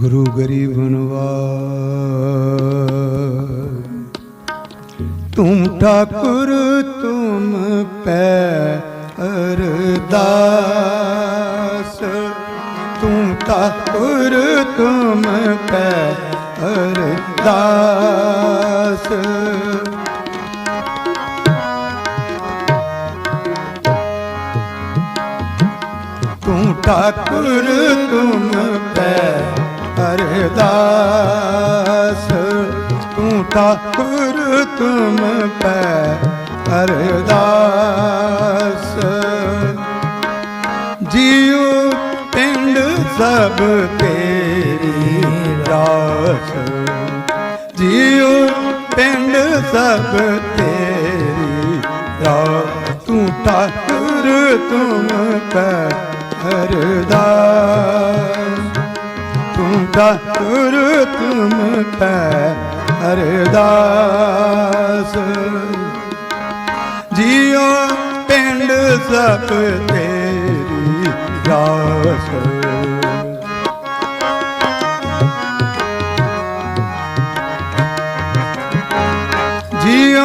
ਗੁਰੂ ਗਰੀਬਨਵਾ ਤੁਮ ਠਾਕੁਰ, ਤੁਮ ਪੈ ਅਰਦਾਸ ਤੁਮ ਠਾਕੁਰ, ਤੁਮ ਪੈ ਅਰਦਾਸ ਤੂੰ ਠਾਕੁਰ, ਤੁਮ ਪੈ ਅਰਦਾਸ। ਤੂੰ ਠਾਕੁਰ ਤੁਮ ਪੈ ਅਰਦਾਸ। ਜੀਉ ਪਿੰਡ ਸਭ ਤੇਰੀ ਰਾਸ ਜੀਉ ਪਿੰਡ ਸਭ ਤੇਰੀ ਰਾਸ ਤੂੰ ਠਾਕੁਰ ਤੁਮ ਪੈ ਅਰਦਾਸ। ਠਾਕੁਰ ਤੁਮ ਪੈ ਅਰਦਾਸ ਜੀਉ ਪਿੰਡ ਸਭ ਤੇਰੀ ਰਾਸ। ਜੀਉ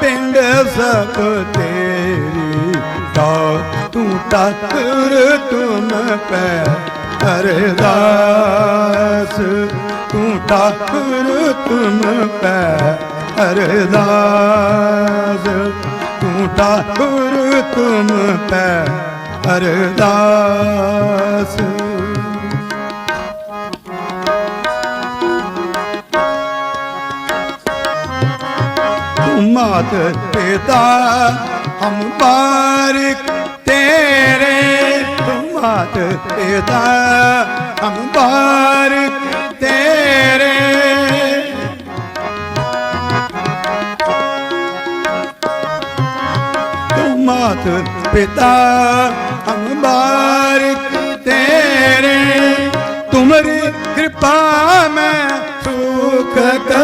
ਪਿੰਡ ਸਭ ਤੇਰੀ ਤਾ ਤੂੰ ਠਾਕੁਰ ਤੁਮ ਪੈ ਅਰਦਾਸ ਤੂੰ ਠਾਕੁਰ ਤੁਮ ਪੈ ਅਰਦਾਸ ਤੂੰ ਠਾਕੁਰ ਤੁਮ ਪੈ ਅਰਦਾਸ ਤੂੰ ਪਿਤਾ, ਹਮ ਬਾਰੇ ਮਾਤ ਪਿਤਾ ਹਮ ਬਾਰ ਤੇਰੇ। ਤੂੰ ਮਾਤ ਪਿਤਾ ਹਮ ਬਾਰ ਤੇਰੇ। ਤੁਮਰੀ ਕਿਰਪਾ ਮੈਂ ਸੁਖ ਕਰ।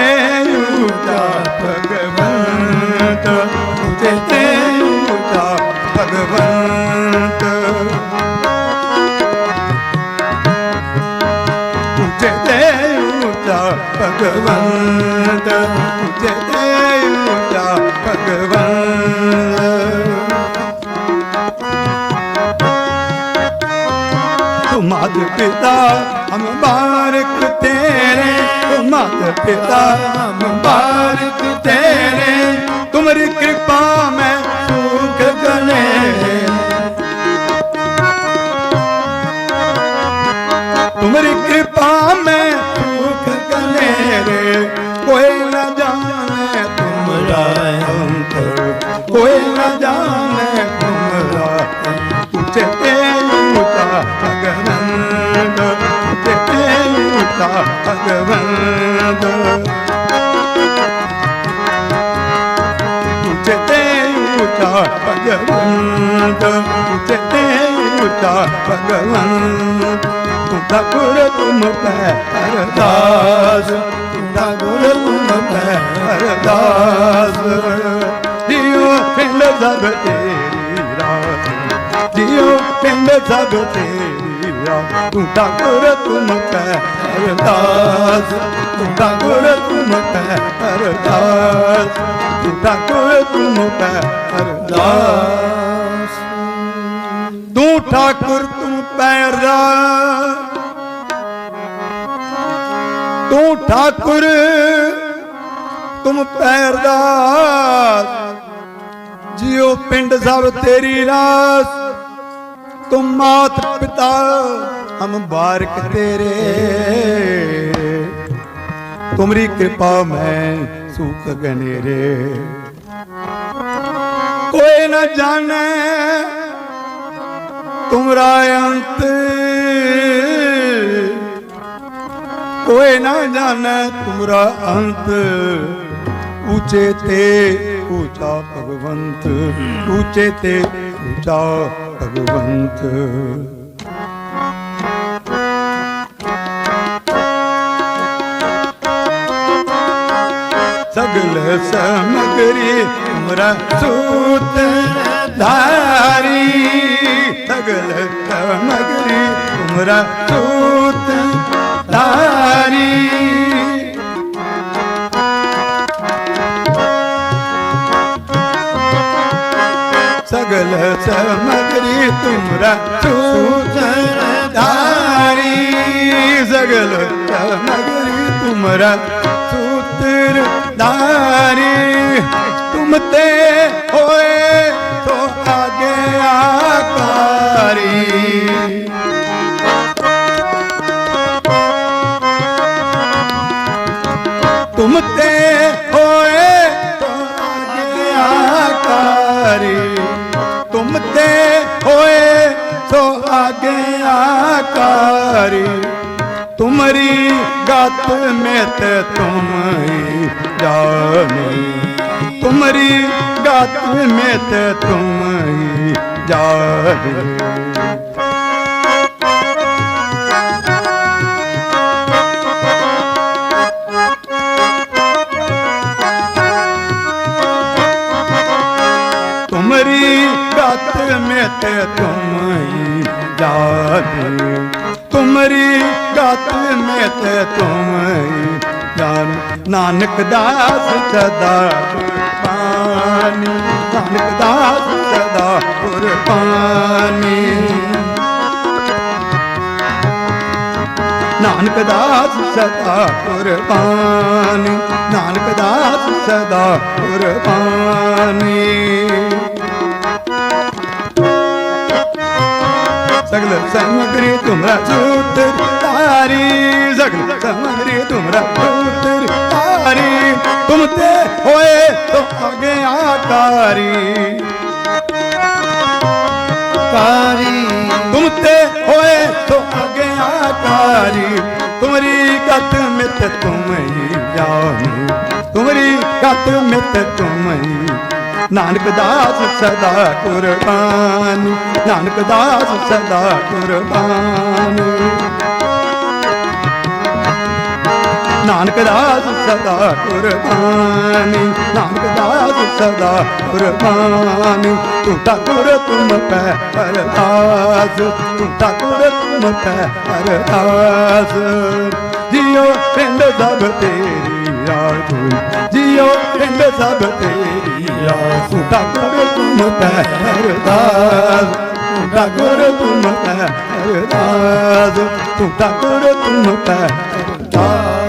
ਭਗਵੰਤ ਜੈ ਉੱਚਾ ਭਗਵੰਤ ਤੁਮਾਦ ਪਿਤਾ ਬਾਰਕ ਤੇਰੇ ਤੁਮਾਦ ਪਿਤਾ ਬਾਰਕ ਤੇਰੇ। ਕੋਈ ਨਾ ਜਾਣੇ ਤੁਮਰਾ ਤੇ ਉਤਾ ਭਗਵੰਤ ਤੁਝੇ ਤੇ ਉਤਾ ਭਗਵੰਤ ਤੇ ਉਤਾ ਭਗਵੰਤ ਤੇ ਉਤਾ ਭਗਵੰਤ ਤੁਦਾ ਗੁਰ ਤੁਮ ਪੈ ਅਰਦਾਸ ਤੁਦਾ ਗੁਰੂ ਤੁਮ ਪੈ ਅਰਦਾਸ ਪਿੰਡ ਜਗ ਤੇਰੀ ਰਾਤ ਜਿਉ ਪਿੰਡ ਜਗ ਤੇਰੀ ਰਾਤ। ਤੂੰ ਡਾਂਗਰ, ਤੂੰ ਮਤੈ ਅਰਦਾਸ। ਤੂੰ ਡਾਂਗਰ, ਤੂੰ ਮਤੈ ਅਰਦਾਸ। ਤੂੰ ਡਾਂਗਰ, ਤੂੰ ਮਤੈ ਅਰਦਾਸ। ਤੂੰ ਠਾਕੁਰ, ਤੂੰ ਪੈਰਾ। ਤੂੰ ਠਾਕੁਰ, ਤੂੰ ਪੈਰਦਾਸ। ਜਿਉ ਪਿੰਡ ਸਭ ਤੇਰੀ ਰਾਸ। ਤੂੰ ਮਾਤ ਪਿਤਾ, ਹਮ ਬਾਰਕ ਤੇਰੇ। ਤੁਮਰੀ ਕਿਰਪਾ ਮੈਂ ਸੁਖ ਗਨੇਰੇ। ਕੋਈ ਨਾ ਜਾਣੇ ਤੁਮਰਾ ਅੰਤ। ਕੋਈ ਨਾ ਜਾਣੇ ਤੁਮਰਾ ਅੰਤ। ਉੱਚੇ ਤੇ ਉੱਚਾ ਭਗਵੰਤ ਉੱਚੇ ਤੇ ਉੱਚਾ ਭਗਵੰਤ। ਸਗਲ ਸਮਗਰੀ ਅਮਰਾ ਸੂਤ ਧਾਰੀ। ਸਗਲ ਸਮਗਰੀ ਅਮਰਾ ਸੂਤ ચમકરી તુમરા સૂતરધારી સગલ ચમકરી તુમરા સૂતરધારી तो आगे आकारी तुम्हारी गात में ते तुम ही जाने तुम्हारी गात में ते तुम ही जाने ਨਾਨਕ ਦਾਸ ਸਦਾ ਕੁਰਬਾਨੀ, ਨਾਨਕ ਦਾਸ ਸਦਾ ਕੁਰਬਾਨੀ। ਨਾਨਕ ਦਾਸ ਸਦਾ ਕੁਰਬਾਨੀ, ਨਾਨਕ ਦਾਸ ਸਦਾ ਕੁਰਬਾਨੀ। ਸਗਲ ਸਮਗਰੀ ਤੁਮਰਾ ਸੂਤ ਤਾਰੀ, ਸਗਲ ਸਮਗਰੀ ਤੁਮਰਾ ਸੂਤ ਕਾਰੀ। ਕਾਰੀ। ਤੁਮ ਤੇ ਹੋਏ ਤੋ ਅਗਿਆ ਕਾਰੀ ਤੁਮਰੀ ਗਤ ਮਿਤ ਤੁਮ ਹੀ ਜਾਹੂ ਤੁਮਰੀ ਗਤ ਮਿਤ ਤੁਮ ਹੀ ਨਾਨਕ ਦਾਸ ਸਦਾ ਕੁਰਬਾਨ। ਨਾਨਕ ਦਾਸ ਸਦਾ ਕੁਰਬਾਨ। ਨਾਨਕ ਦਾਸ ਸਦਾ ਕੁਰਬਾਨੀ, ਨਾਨਕ ਦਾਸ ਸਦਾ ਕੁਰਬਾਨੀ। ਤੂੰ ਠਾਕੁਰ ਤੁਮ ਪੈ ਅਰਦਾਸ ਤੂੰ ਠਾਕੁਰ ਤੁਮ ਪੈ ਅਰਦਾਸ ਜਿਉ ਪਿੰਡ ਸਭ ਤੇਰੀ ਰਾਜ ਜਿਉ ਪਿੰਡ ਸਭ ਤੇਰੀ ਰਾਜ ਤੂੰ ਠਾਕੁਰ ਤੁਮ ਪੈ ਅਰਦਾਸ ਤੂੰ ਠਾਕੁਰ ਤੁਮ ਪੈ ਅਰਦਾਸ ਤੂੰ ਠਾਕੁਰ ਤੁਮ ਪੈ ਅਰਦਾਸ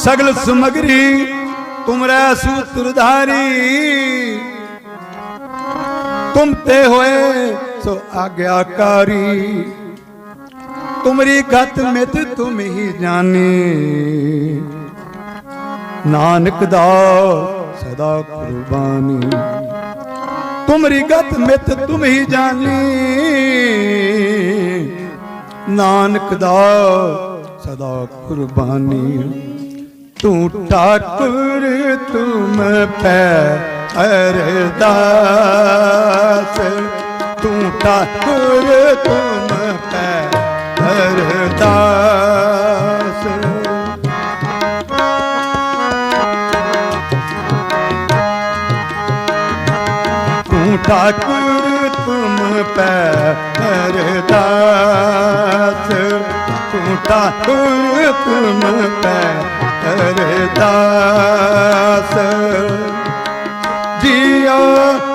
सगल सुमगरी तुमरा सूत्रधारी तुम ते होए सो आज्ञाकारी तुमरी गत मित तुम ही जानी नानक दा सदा कुर्बानी तुमरी गत मित तुम ही जानी ਨਾਨਕ ਦਾ ਸਦਾ ਕੁਰਬਾਨੀ ਤੂੰ ਠਾਕੁਰ ਤੁਮ ਪੈ ਅਰਦਾਸ। ਤੂੰ ਠਾਕੁਰ ਤੁਮ ਪੈ ਅਰਦਾਸ। ਤੂੰ ਠਾਕੁਰ ਤੁਮ ਪੈ ਅਰਦਾਸ। ਤੂੰ ਠਾਕੁਰ ਤੁਮ ਪੈ ਅਰਦਾਸ ਜੀਓ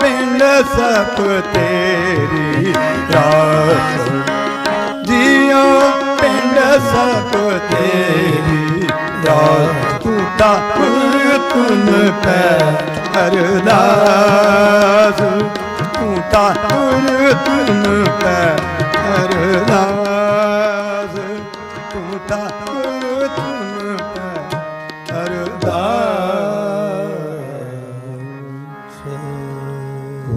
ਪਿੰਡ ਸਪ ਤੇਰੀ ਰਾਸ। ਜੀਓ ਪਿੰਡ ਸਪ ਤੇਰੀ ਰਾਸ। ਤੂੰ ਠਾਕੁਰ ਤੁਮ ਪੈ ਅਰਦਾਸ। ਤੂੰ ਤਾਂ ਗੁਰ ਤੁਮ ਪੈ ਅਰਦਾਸ। ਤੂੰ ਤਾਂ